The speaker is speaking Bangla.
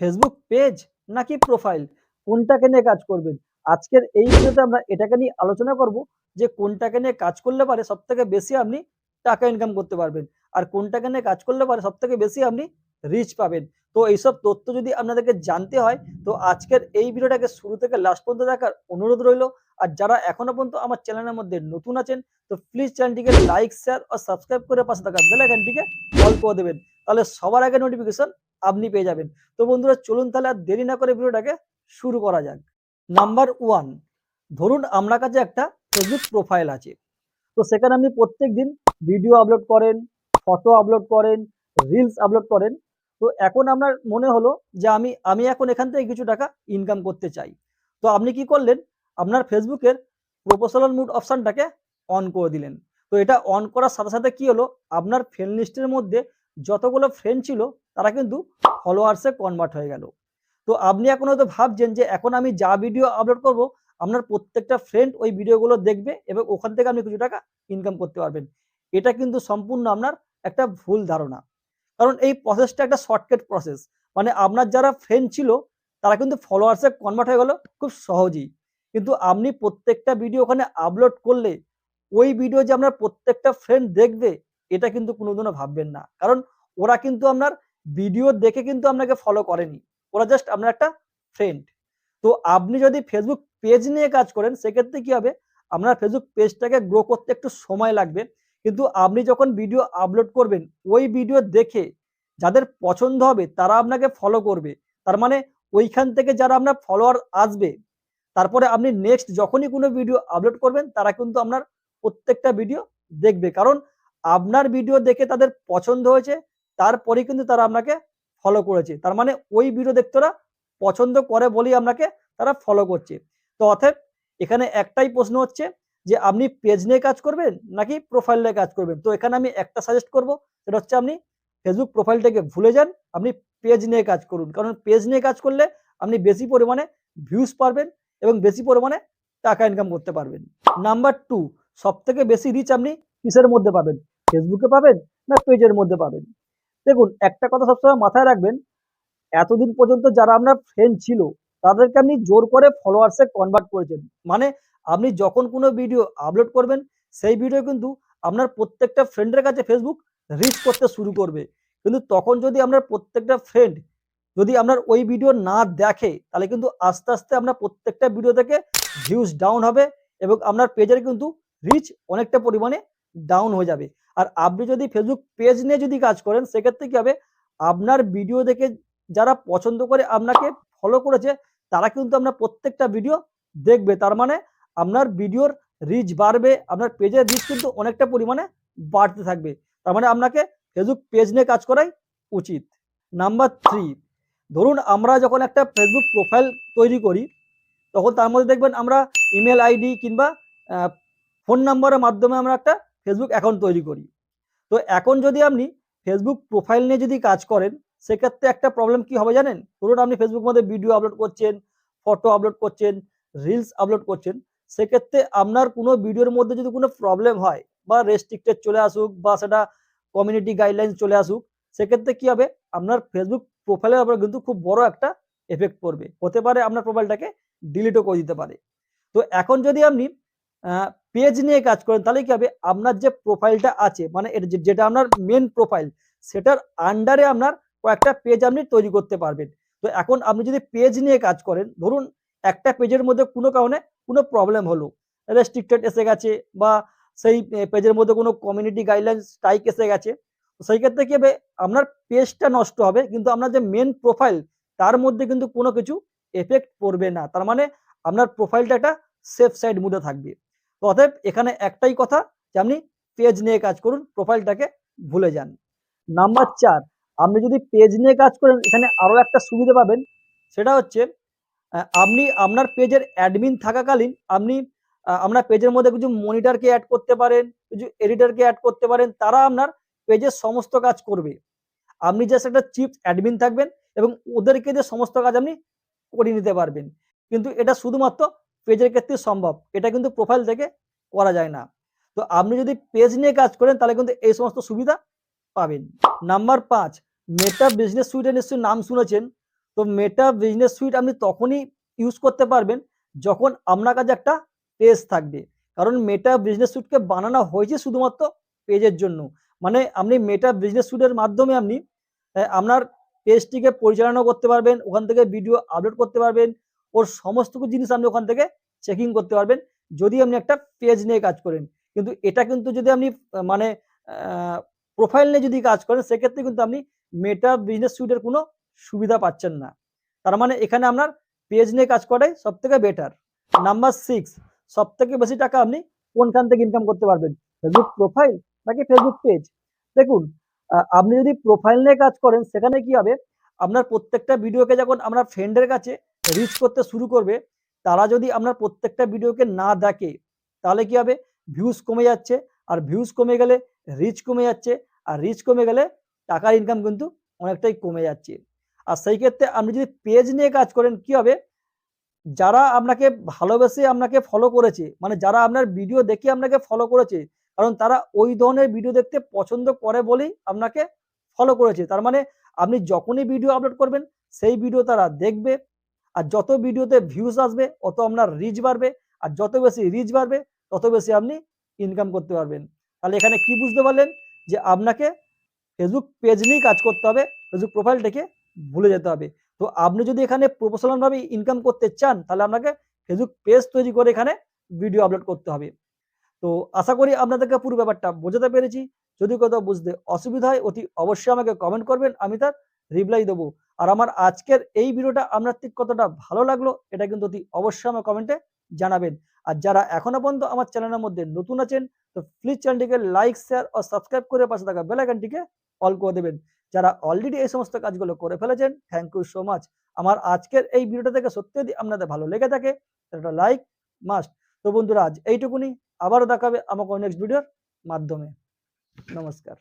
ফেসবুক পেজ নাকি প্রোফাইল কোনটাকে নিয়ে কাজ করবেন? আজকের এই ভিডিওতে আমরা এটাকে নিয়ে আলোচনা করব যে কোনটাকে নিয়ে কাজ করলে পারে সব থেকে বেশি আপনি টাকা ইনকাম করতে পারবেন আর কোনটাকে নিয়ে কাজ করলে পারে সব থেকে বেশি আপনি রিচ পাবেন। তো এইসব তথ্য যদি আপনাদেরকে জানতে হয়, তো আজকের এই ভিডিওটাকে শুরু থেকে লাস্ট পর্যন্ত দেখার অনুরোধ রইল। আর যারা এখনও পর্যন্ত আমার চ্যানেলের মধ্যে নতুন আছেন, তো প্লিজ চ্যানেলটিকে লাইক শেয়ার ও সাবস্ক্রাইব করে পাশে থাকা বেল আইকনটিকে অল করে দেবেন। তাহলে সবার আগে নোটিফিকেশন আপনি পেয়ে যাবেন। তো বন্ধুরা, চলুন তাহলে আর দেরি না করে ভিডিওটাকে শুরু করা যাক। নাম্বার ওয়ান ধরুন আপনার কাছে একটা ফেসবুক প্রোফাইল আছে। তো সেখানে আপনি প্রত্যেক দিন ভিডিও আপলোড করেন ফটো আপলোড করেন রিলস আপলোড করেন। তো এখন আপনার মনে হলো যে আমি আমি এখন এখান থেকে কিছু টাকা ইনকাম করতে চাই। তো আপনি কি করলেন? আপনার ফেসবুকের প্রপোসালাল মুড অপশানটাকে অন করে দিলেন। তো এটা অন করার সাথে সাথে কি হলো? আপনার ফ্রেন্ড লিস্টের মধ্যে যতগুলো ফ্রেন্ড ছিল, তারা কিন্তু ফলোয়ার্সে কনভার্ট হয়ে গেল। তো আপনি এখন হয়তো ভাবছেন যে, এখন আমি যা ভিডিও আপলোড করব, আপনার প্রত্যেকটা ফ্রেন্ড ওই ভিডিওগুলো দেখবে এবং ওখান থেকে আপনি কিছু টাকা ইনকাম করতে পারবেন। এটা কিন্তু সম্পূর্ণ আপনার একটা ভুল ধারণা। কারণ এই প্রসেসটা একটা শর্টকাট প্রসেস মানে আপনার যারা ফ্রেন্ড ছিল, তারা কিন্তু ফলোয়ার্সে কনভার্ট হয়ে গেল খুব সহজেই। কিন্তু আপনি প্রত্যেকটা ভিডিও ওখানে আপলোড করলে, ওই ভিডিও যে আপনার প্রত্যেকটা ফ্রেন্ড দেখবে, এটা কিন্তু কোনোদিনও ভাববেন না। কারণ ওরা কিন্তু আপনার ভিডিও দেখে কিন্তু আপনাকে ফলো করেনি। ওরা জাস্ট আপনার একটা ফ্রেন্ড তো আপনি যদি ফেসবুক পেজ নিয়ে কাজ করেন, সেক্ষেত্রে কি হবে? আপনার ফেসবুক পেজটাকে গ্রো করতে একটু সময় লাগবে। কিন্তু আপনি যখন ভিডিও আপলোড করবেন, ওই ভিডিও দেখে যাদের পছন্দ হবে, তারা আপনাকে ফলো করবে। তার মানে ওইখান থেকে যারা আপনার ফলোয়ার আসবে, তারপরে আপনি নেক্সট যখনই কোনো ভিডিও আপলোড করবেন, তারা কিন্তু আপনার প্রত্যেকটা ভিডিও দেখবে। কারণ আপনার ভিডিও দেখে তাদের পছন্দ হয়েছে তারপরে কিন্তু তারা আপনাকে ফলো করেছে। তার মানে ওই ভিডিও পছন্দ করে বলেই আপনাকে তারা ফলো করছে। তো অতএব এখানে একটাই প্রশ্ন হচ্ছে যে, আপনি পেজ নিয়ে কাজ করবেন নাকি প্রোফাইল নিয়ে কাজ করবেন? তো এখানে আমি একটা সাজেস্ট করব, সেটা হচ্ছে আপনি ফেসবুক প্রোফাইলটাকে ভুলে যান, আপনি পেজ নিয়ে কাজ করুন। কারণ পেজ নিয়ে কাজ করলে আপনি বেশি পরিমাণে ভিউজ পারবেন এবং বেশি পরিমাণে টাকা ইনকাম করতে পারবেন। নাম্বার টু সব থেকে বেশি রিচ আপনি কিসের মধ্যে পাবেন? ফেসবুকে পাবেন না পেজের মধ্যে পাবেন? দেখুন, একটা কথা সবসময় মাথায় রাখবেন, এতদিন পর্যন্ত যারা আপনার ফ্রেন্ড ছিল, তাদেরকে আপনি জোর করে ফলোয়ার্সে কনভার্ট করেছেন। মানে আপনি যখন কোনো ভিডিও আপলোড করবেন, সেই ভিডিও কিন্তু আপনার প্রত্যেকটা ফ্রেন্ডের কাছে ফেসবুক রিচ করতে শুরু করবে। কিন্তু তখন যদি আপনার প্রত্যেকটা ফ্রেন্ড যদি আপনার ওই ভিডিও না দেখে, তাহলে কিন্তু আস্তে আস্তে আপনার প্রত্যেকটা ভিডিও থেকে ভিউজ ডাউন হবে এবং আপনার পেজের কিন্তু রিচ অনেকটা পরিমাণে ডাউন হয়ে যাবে। আর আপনি যদি ফেসবুক পেজ নিয়ে যদি কাজ করেন, সেক্ষেত্রে কি হবে? আপনার ভিডিও দেখে যারা পছন্দ করে আপনাকে ফলো করেছে, তারা কিন্তু আপনার প্রত্যেকটা ভিডিও দেখবে। তার মানে আপনার ভিডিওর রিচ বাড়বে, আপনার পেজের রিচ কিন্তু অনেকটা পরিমাণে বাড়তে থাকবে। তার মানে আপনাকে ফেসবুক পেজ নিয়ে কাজ করাই উচিত। নাম্বার থ্রি ধরুন আমরা যখন একটা ফেসবুক প্রোফাইল তৈরি করি, তখন তার মধ্যে দেখবেন আমরা ইমেল আইডি কিংবা ফোন নাম্বারের মাধ্যমে আমরা একটা ফেসবুক অ্যাকাউন্ট তৈরি করি। তো এখন যদি আপনি ফেসবুক প্রোফাইল নিয়ে যদি কাজ করেন, সেক্ষেত্রে একটা প্রবলেম কি হবে জানেন? ধরুন আপনি ফেসবুক মধ্যে ভিডিও আপলোড করছেন ফটো আপলোড করছেন রিলস আপলোড করছেন, সেক্ষেত্রে আপনার কোনো ভিডিওর মধ্যে যদি কোনো প্রবলেম হয় বা রেস্ট্রিক্টেড চলে আসুক বা সেটা কমিউনিটি গাইডলাইন চলে আসুক, সেক্ষেত্রে কি হবে? আপনার ফেসবুক প্রোফাইলের উপর কিন্তু খুব বড় একটা এফেক্ট পড়বে। হতে পারে আপনার প্রোফাইলটাকে ডিলিটও করে দিতে পারে। তো এখন যদি আপনি পেজ নিয়ে কাজ করেন, তাহলে কি হবে? আপনার যে প্রোফাইলটা আছে মানে যেটা আপনার মেন প্রোফাইল সেটার আন্ডারে আপনার কয়েকটা পেজ আপনি তৈরি করতে পারবেন। তো এখন আপনি যদি পেজ নিয়ে কাজ করেন, ধরুন একটা পেজের মধ্যে কোনো কারণে কোনো প্রবলেম হলো। রেস্ট্রিক্টেড এসে গেছে বা সেই পেজের মধ্যে কোনো কমিউনিটি গাইডলাইন স্ট্রাইক এসে গেছে সেই ক্ষেত্রে কি হবে? আপনার পেজটা নষ্ট হবে, কিন্তু আপনার যে মেন প্রোফাইল তার মধ্যে কিন্তু কোনো কিছু এফেক্ট পড়বে না। তার মানে আপনার প্রোফাইলটা একটা সেফ সাইড মুডে থাকবে। অতএব এখানে একটাই কথা যে আপনি পেজ নিয়ে কাজ করুন প্রোফাইলটাকে ভুলে যান। নাম্বার চার, আপনি যদি পেজ নিয়ে কাজ করেন, এখানে আরও একটা সুবিধা পাবেন, সেটা হচ্ছে আপনি আপনার পেজের অ্যাডমিন থাকাকালীন আপনি আপনার পেজের মধ্যে কিছু মনিটরকে অ্যাড করতে পারেন, কিছু এডিটারকে অ্যাড করতে পারেন, তারা আপনার পেজের সমস্ত কাজ করবে। আপনি জাস্ট একটা চিপ অ্যাডমিন থাকবেন এবং ওদেরকে যে সমস্ত কাজ আপনি করে নিতে পারবেন। কিন্তু এটা শুধুমাত্র পেজের ক্ষেত্রে সম্ভব। এটা কিন্তু প্রোফাইল থেকে করা যায় না। তো আপনি যদি পেজ নিয়ে কাজ করেন, তাহলে কিন্তু এই সমস্ত সুবিধা পাবেন। নাম্বার পাঁচ মেটা বিজনেস সুইটে নিশ্চয়ই নাম শুনেছেন। তো মেটা বিজনেস সুইট আপনি তখনই ইউজ করতে পারবেন যখন আপনার কাছে একটা পেজ থাকবে। কারণ মেটা বিজনেস সুইটকে বানানো হয়েছে শুধুমাত্র পেজের জন্য। মানে আপনি মেটা বিজনেস সুইটের মাধ্যমে আপনি আপনার পেজটিকে পরিচালনা করতে পারবেন, ওখান থেকে ভিডিও আপলোড করতে পারবেন ওর সমস্ত কিছু জিনিস আপনি ওখান থেকে চেকিং করতে পারবেন। যদি আপনি একটা পেজ নিয়ে কাজ করেন, কিন্তু এটা কিন্তু যদি আপনি মানে প্রোফাইল নিয়ে যদি কাজ করেন, সেক্ষেত্রে কিন্তু আপনি মেটা বিজনেস সুইটের কোনো সুবিধা পাচ্ছেন না। তার মানে এখানে আপনার পেজ নিয়ে কাজ করাই সব থেকে বেটার নাম্বার সিক্স সব থেকে বেশি টাকা আপনি কোনখান থেকে ইনকাম করতে পারবেন? ফেসবুক প্রোফাইল নাকি ফেসবুক পেজ দেখুন আপনি যদি প্রোফাইল নিয়ে কাজ করেন, সেখানে কি হবে? আপনার প্রত্যেকটা ভিডিওকে যখন আপনার ফ্রেন্ডের কাছে রিচ করতে শুরু করবে, তারা যদি আপনার প্রত্যেকটা ভিডিওকে না দেখে, তাহলে কি হবে? ভিউজ কমে যাচ্ছে, আর ভিউজ কমে গেলে রিচ কমে যাচ্ছে, আর রিচ কমে গেলে টাকার ইনকাম কিন্তু অনেকটাই কমে যাচ্ছে। আর সেই ক্ষেত্রে আপনি যদি পেজ নিয়ে কাজ করেন, কি হবে? যারা আপনাকে ভালোবেসে আপনাকে ফলো করেছে মানে যারা আপনার ভিডিও দেখে আপনাকে ফলো করেছে, কারণ তারা ওই ধরনের ভিডিও দেখতে পছন্দ করে বলেই আপনাকে ফলো করেছে। তার মানে আপনি যখনই ভিডিও আপলোড করবেন, সেই ভিডিও তারা দেখবে আর যত ভিডিওতে ভিউজ আসবে, অত আপনার রিচ বাড়বে। আর যত বেশি রিচ বাড়বে, তত বেশি আপনি ইনকাম করতে পারবেন। তাহলে এখানে কি বুঝতে পারলেন? যে আপনাকে ফেসবুক পেজ নিয়েই কাজ করতে হবে ফেসবুক প্রোফাইলটাকে ভুলে যেতে হবে। তো আপনি যদি এখানে প্রফেশনালভাবে ইনকাম করতে চান, তাহলে আপনাকে ফেসবুক পেজ তৈরি করে এখানে ভিডিও আপলোড করতে হবে। তো আশা করি আপনাদেরকে পুরো ব্যাপারটা বোঝাতে পেরেছি। যদি কোথাও বুঝতে অসুবিধা হয়, অতি অবশ্যই আমাকে কমেন্ট করবেন, আমি তার রিপ্লাই দেবো। আর আমার আজকের এই ভিডিওটা আপনার ঠিক কতটা ভালো লাগল, এটা কিন্তু অতি অবশ্যই আমার কমেন্টে জানাবেন। আর যারা এখনও পর্যন্ত আমার চ্যানেলের মধ্যে নতুন আছেন, তো প্লিজ চ্যানেলটিকে লাইক শেয়ার ও সাবস্ক্রাইব করে পাশে থাকা বেল আইকনটিকে অল করে দেবেন। যারা অলরেডি এই সমস্ত কাজগুলো করে ফেলেছেন থ্যাংক ইউ সো মাচ আমার আজকের এই ভিডিওটা থেকে সত্যি যদি আপনাদের ভালো লেগে থাকে, তাহলে একটা লাইক মাস্ট তো বন্ধুরা, আজ এইটুকুনি। আবারও দেখাবে আমাকে নেক্সট ভিডিওর মাধ্যমে। নমস্কার।